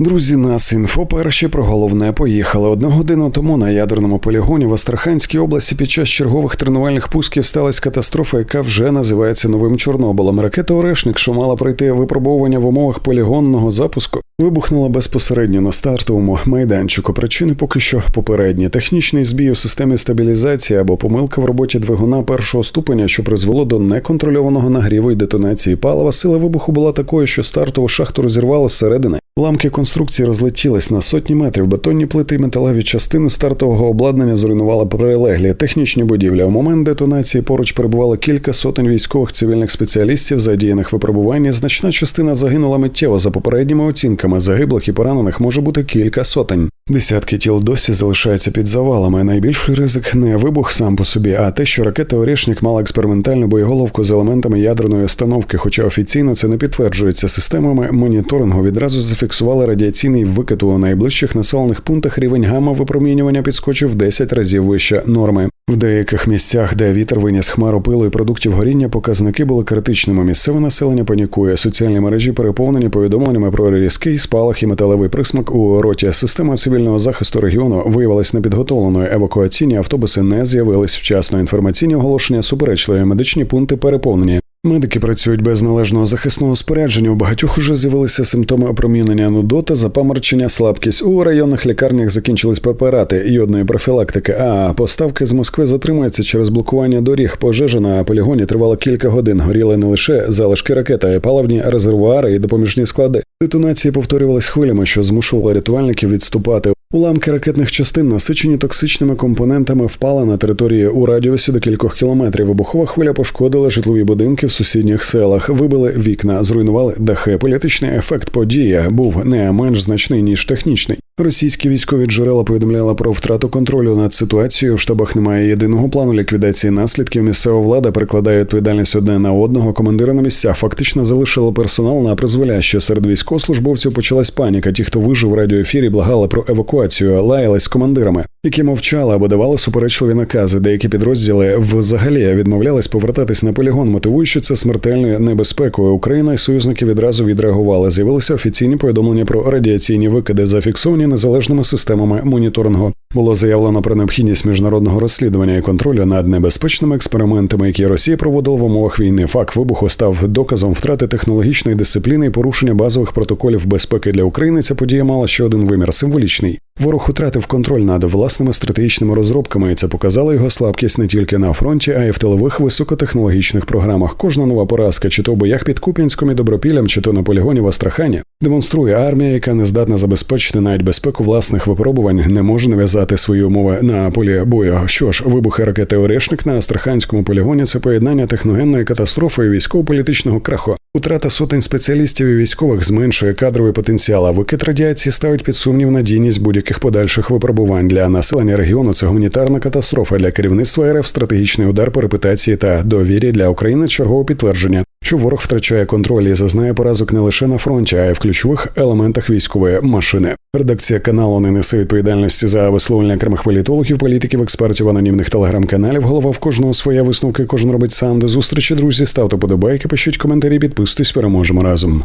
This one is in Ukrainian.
Друзі, нас інфо перші про головне поїхали. Одну годину тому на ядерному полігоні в Астраханській області під час чергових тренувальних пусків сталася катастрофа, яка вже називається новим Чорнобилем. Ракета Орешник, що мала пройти випробовування в умовах полігонного запуску, вибухнула безпосередньо на стартовому майданчику. Причини поки що попередні. Технічний збій у системі стабілізації або помилка в роботі двигуна першого ступеня, що призвело до неконтрольованого нагріву і детонації палива. Сила вибуху була такою, що стартову шахту розірвало зсередини. Ламки конструкції розлетілись на сотні метрів. Бетонні плити і металеві частини стартового обладнання зруйнували прилеглі технічні будівлі. У момент детонації поруч перебувало кілька сотень військових цивільних спеціалістів, задіяних випробуванні. Значна частина загинула миттєво. За попередніми оцінками загиблих і поранених може бути кілька сотень. Десятки тіл досі залишаються під завалами. Найбільший ризик не вибух сам по собі, а те, що ракета Орішник мала експериментальну боєголовку з елементами ядерної установки, хоча офіційно це не підтверджується системами моніторингу. Відразу зафіксували радіаційний викид у найближчих населених пунктах. Рівень гамма випромінювання підскочив в 10 разів вище норми. В деяких місцях, де вітер виніс хмару пилу і продуктів горіння, показники були критичними. Місцеве населення панікує. Соціальні мережі переповнені повідомленнями про різкий спалах і металевий присмак у роті. Система цивільного захисту регіону виявилась непідготовленою. Евакуаційні автобуси не з'явились вчасно. Інформаційні оголошення суперечливі. Медичні пункти переповнені. Медики працюють без належного захисного спорядження. У багатьох уже з'явилися симптоми опромінення нудота, запаморчення, слабкість. У районних лікарнях закінчились препарати йодної профілактики. А поставки з Москви затримуються через блокування доріг. Пожежа на полігоні тривала кілька годин. Горіли не лише залишки ракети, а й паливні резервуари і допоміжні склади. Детонації повторювались хвилями, що змушували рятувальників відступати. Уламки ракетних частин, насичені токсичними компонентами, впали на території у радіусі до кількох кілометрів. Вибухова хвиля пошкодила житлові будинки в сусідніх селах, вибили вікна, зруйнували дахи. Політичний ефект події був не менш значний ніж технічний. Російські військові джерела повідомляли про втрату контролю над ситуацією. В штабах немає єдиного плану ліквідації наслідків. Місцева влада перекладає відповідальність одне на одного. Командири на місцях фактично залишили персонал на призволяще. Серед військовослужбовців почалась паніка. Ті, хто вижив в радіоефірі, благали про евакуацію, лаялись з командирами, які мовчали або давали суперечливі накази. Деякі підрозділи взагалі відмовлялись повертатись на полігон, мотивуючи це смертельною небезпекою. Україна і союзники відразу відреагували. З'явилися офіційні повідомлення про радіаційні викиди, зафіксовані незалежними системами моніторингу. Було заявлено про необхідність міжнародного розслідування і контролю над небезпечними експериментами, які Росія проводила в умовах війни. Факт вибуху став доказом втрати технологічної дисципліни і порушення базових протоколів безпеки для України. Ця подія мала ще один вимір символічний. Ворог втратив контроль над власними стратегічними розробками, і це показало його слабкість не тільки на фронті, а й в тилових високотехнологічних програмах. Кожна нова поразка, чи то в боях під Куп'янськом і Добропіллям, чи то на полігоні в Астрахані, демонструє армія, яка не здатна забезпечити навіть безпеку власних випробувань, не може нав'язати свої умови на полі бою. Що ж, вибухи ракети Орешник на Астраханському полігоні це поєднання техногенної катастрофи і військово-політичного краху. Утрата сотень спеціалістів і військових зменшує кадровий потенціал. а Викид радіації ставить під сумнів надійність будь-яких подальших випробувань для населення регіону. Це гуманітарна катастрофа для керівництва РФ, стратегічний удар по репутації та довірі для України. Чергове підтвердження, що ворог втрачає контроль і зазнає поразок не лише на фронті, а й в ключових елементах військової машини. Редакція каналу не несе відповідальності за висловлення окремих політологів, політиків, експертів, анонімних телеграм-каналів. Голова в кожного своя висновки. Кожен робить сам до зустрічі. Друзі, ставте подобайки, пишіть коментарі, підписуйтесь, переможемо разом.